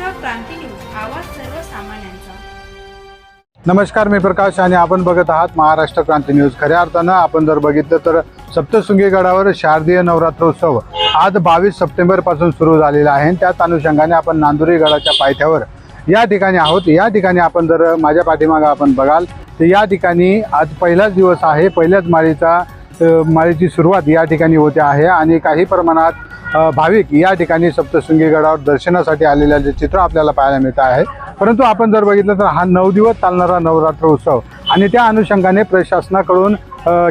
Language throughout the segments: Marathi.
महाराष्ट्र क्रांती न्यूज आवाज सर्वसामान्यांचा. नमस्कार मी प्रकाश आणि आपण बघत आहात महाराष्ट्र क्रांती न्यूज. खऱ्या अर्थानं आपण जर बघितलं तर सप्तशृंगी गडावर शारदीय नवरात्रोत्सव आज बावीस सप्टेंबरपासून सुरू झालेला आहे. आणि त्याच अनुषंगाने आपण नांदुरी गडाच्या पायथ्यावर या ठिकाणी आहोत. या ठिकाणी आपण जर माझ्या पाठीमागं आपण बघाल तर या ठिकाणी आज पहिलाच दिवस आहे. पहिल्याच माळीचा माळीची सुरुवात या ठिकाणी होते आहे आणि काही प्रमाणात भाविक या ठिकाणी सप्तशृंगी गडावर दर्शनासाठी आलेल्या जे चित्र आपल्याला पाहायला मिळत आहे. परंतु आपण जर बघितलं तर हा नऊ दिवस चालणारा नवरात्र उत्सव आणि त्या अनुषंगाने प्रशासनाकडून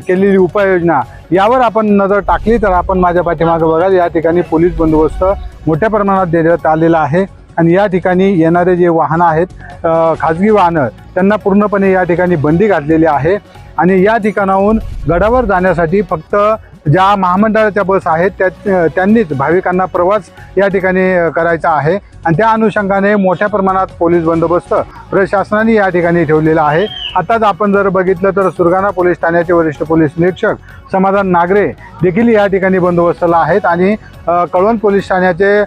केलेली उपाययोजना यावर आपण नजर टाकली तर आपण माझ्या पाठीमागं बघाल या ठिकाणी पोलीस बंदोबस्त मोठ्या प्रमाणात देण्यात आलेला आहे. आणि या ठिकाणी येणारे जे वाहनं आहेत खाजगी वाहनं त्यांना पूर्णपणे या ठिकाणी बंदी घातलेली आहे. आणि या ठिकाणाहून गडावर जाण्यासाठी फक्त ज्या महामंडळाच्या बस आहेत त्या त्यांनीच भाविकांना प्रवास या ठिकाणी करायचा आहे. आणि त्या अनुषंगाने मोठ्या प्रमाणात पोलीस बंदोबस्त प्रशासनाने या ठिकाणी ठेवलेला आहे. आताच आपण जर बघितलं तर सुरगाणा पोलीस ठाण्याचे वरिष्ठ पोलीस निरीक्षक समाधान नागरे देखील या ठिकाणी बंदोबस्तला आहेत. आणि कळवण पोलीस ठाण्याचे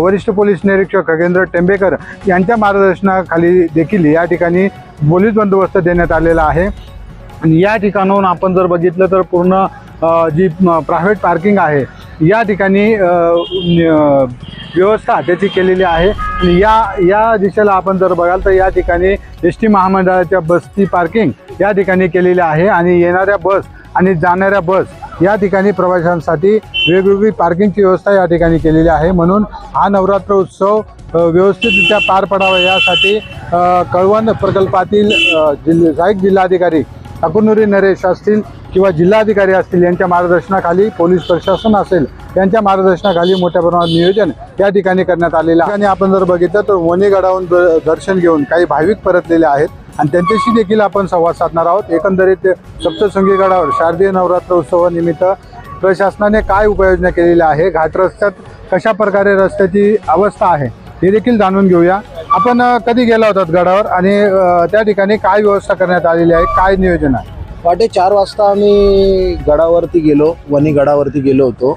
वरिष्ठ पोलीस निरीक्षक खगेंद्र टेंबेकर यांच्या मार्गदर्शनाखाली देखील या ठिकाणी पोलीस बंदोबस्त देण्यात आलेला आहे. आणि या ठिकाणाहून आपण जर बघितलं तर पूर्ण जी प्रायव्हेट पार्किंग आहे या ठिकाणी व्यवस्था त्याची केलेली आहे. आणि या या दिशेला आपण जर बघाल तर या ठिकाणी एस टी महामंडळाच्या बसची पार्किंग या ठिकाणी केलेली आहे. आणि येणाऱ्या बस आणि जाणाऱ्या बस या ठिकाणी प्रवाशांसाठी वेगवेगळी पार्किंगची व्यवस्था या ठिकाणी केलेली आहे. म्हणून हा नवरात्र उत्सव व्यवस्थितरित्या पार पडावा यासाठी कळवण प्रकल्पातील जिल्हा सहाय्यक जिल्हाधिकारी अकुनुरी नरेश असतील किंवा जिल्हाधिकारी असतील यांच्या मार्गदर्शनाखाली पोलीस प्रशासन असेल यांच्या मार्गदर्शनाखाली मोठ्या प्रमाणात नियोजन या ठिकाणी करण्यात आलेलं आहे. आणि आपण जर बघितलं तर वणीगडाहून द- दर्शन घेऊन काही भाविक परतलेले आहेत आणि त्यांच्याशी देखील आपण संवाद साधणार आहोत. एकंदरीत सप्तशृंगी गडावर शारदीय नवरात्र उत्सवानिमित्त प्रशासनाने काय उपाययोजना केलेल्या आहे? घाट रस्त्यात कशा प्रकारे रस्त्याची अवस्था आहे? हे देखील जाणून घेऊया. आपण कधी गेला होतात गडावर आणि त्या ठिकाणी काय व्यवस्था करण्यात आलेली आहे? काय नियोजन आहे? पहाटे चार वाजता आम्ही गडावरती गेलो वणी गडावरती गेलो होतो.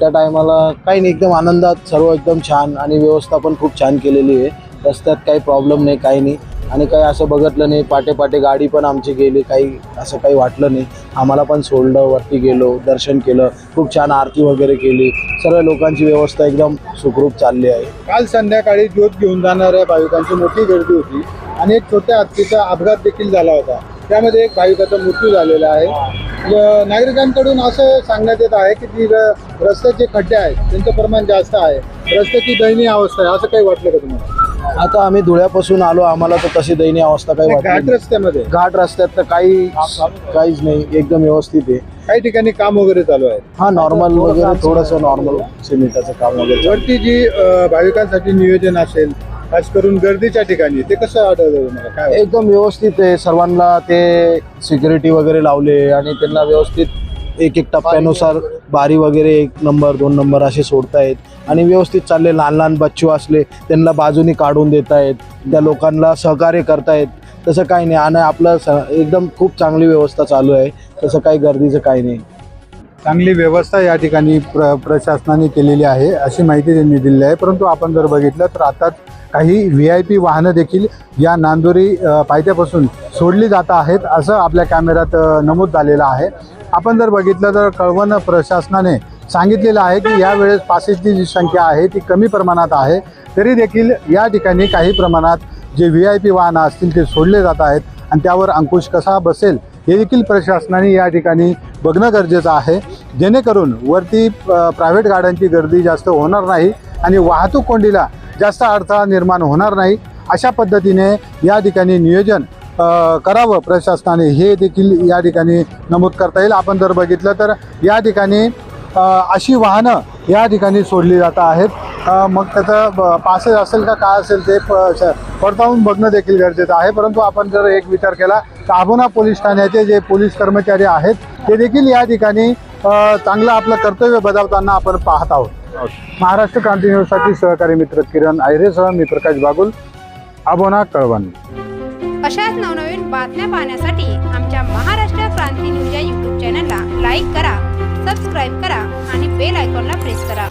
त्या टायमाला काही नाही एकदम आनंदात सर्व एकदम छान आणि व्यवस्था पण खूप छान केलेली आहे. रस्त्यात काही प्रॉब्लेम नाही काही नाही. आणि काही असं बघितलं नाही. पाटे पाटे गाडी पण आमची गेली. काही असं काही वाटलं नाही. आम्हाला पण सोडलं वरती गेलो दर्शन केलं. खूप छान आरती वगैरे केली. सर्व लोकांची व्यवस्था एकदम सुखरूप चालली आहे. काल संध्याकाळी ज्योत घेऊन जाणाऱ्या भाविकांची मोठी गर्दी होती आणि एक छोट्या हत्तीचा अपघात देखील झाला होता. त्यामध्ये एक भाविकाचा मृत्यू झालेला आहे. नागरिकांकडून असं सांगण्यात येत आहे की ती र- रस्त्याचे खड्डे आहेत त्यांचं प्रमाण जास्त आहे. रस्त्याची दयनीय अवस्था आहे. असं काही वाटलं का तुम्हाला? आता आम्ही धुळ्यापासून आलो आम्हाला तर तशी दयनीय अवस्था काही घाट. रस्त्यामध्ये घाट रस्त्यात तर काही काहीच नाही एकदम व्यवस्थित आहे काही ठिकाणी काम वगैरे चालू आहे हा नॉर्मल वगैरे थोडंसं नॉर्मल सिमेंटाचं काम वगैरे चालू. वरती जी अ, भाविकांसाठी नियोजन असेल खास करून गर्दीच्या ठिकाणी ते कसं आढळलं तुम्हाला काय? एकदम व्यवस्थित आहे सर्वांना ते सिक्युरिटी वगैरे लावले आणि त्यांना व्यवस्थित एक एक टप्प्यानुसार बारी वगैरे एक नंबर दोन नंबर असे सोडतायत. आणि व्यवस्थित चालले लहान लहान बच्चू असले त्यांना बाजूनी काढून देत आहेत त्या लोकांना सहकार्य करतायत. तसं काही नाही. आणि आपलं स एकदम खूप चांगली व्यवस्था चालू आहे. तसं काही गर्दीचं काही नाही. चांगली व्यवस्था या ठिकाणी प्र प्रशासनाने केलेली आहे अशी माहिती त्यांनी दिलेली आहे. परंतु आपण जर बघितलं तर आताच काही व्ही आय पी वाहनं देखील या नांदोरी पायथ्यापासून सोडली जात आहेत असं आपल्या कॅमेऱ्यात नमूद झालेलं आहे. आपण जर बघितलं तर कळवण प्रशासनाने सांगितलेलं आहे की यावेळेस पासेसची जी संख्या आहे ती कमी प्रमाणात आहे. तरी देखील या ठिकाणी काही प्रमाणात जे व्ही आय पी वाहनं असतील ते सोडले जात आहेत आणि त्यावर अंकुश कसा बसेल हे देखील प्रशासनाने या ठिकाणी बघणं गरजेचं आहे. जेणेकरून वरती प्रायव्हेट गाड्यांची गर्दी जास्त होणार नाही आणि वाहतूक कोंडीला जास्त अडथळा निर्माण होणार नाही अशा पद्धतीने या ठिकाणी नियोजन करावं प्रशासनाने. हे देखील या ठिकाणी नमूद करता येईल. आपण जर बघितलं तर या ठिकाणी अशी वाहनं या ठिकाणी सोडली जात आहेत. मग त्याचं पासेज असेल का काय असेल ते प- श- पडताळून बघणं देखील गरजेचं आहे. परंतु आपण जर एक विचार केला तर पोलीस ठाण्याचे जे पोलीस कर्मचारी आहेत ते देखील या ठिकाणी चांगलं आपलं कर्तव्य बजावताना आपण पाहत आहोत. महाराष्ट्र क्रांती न्यूजसाठी सहकारी मित्र किरण आयरेसह मी प्रकाश बागुल. अबोना कळवण. अशाच नवनवीन बातम्या पाहण्यासाठी आमच्या महाराष्ट्र क्रांती न्यूज या यूट्यूब चॅनलला लाईक करा सबस्क्राईब करा आणि बेल आयकॉनला प्रेस करा.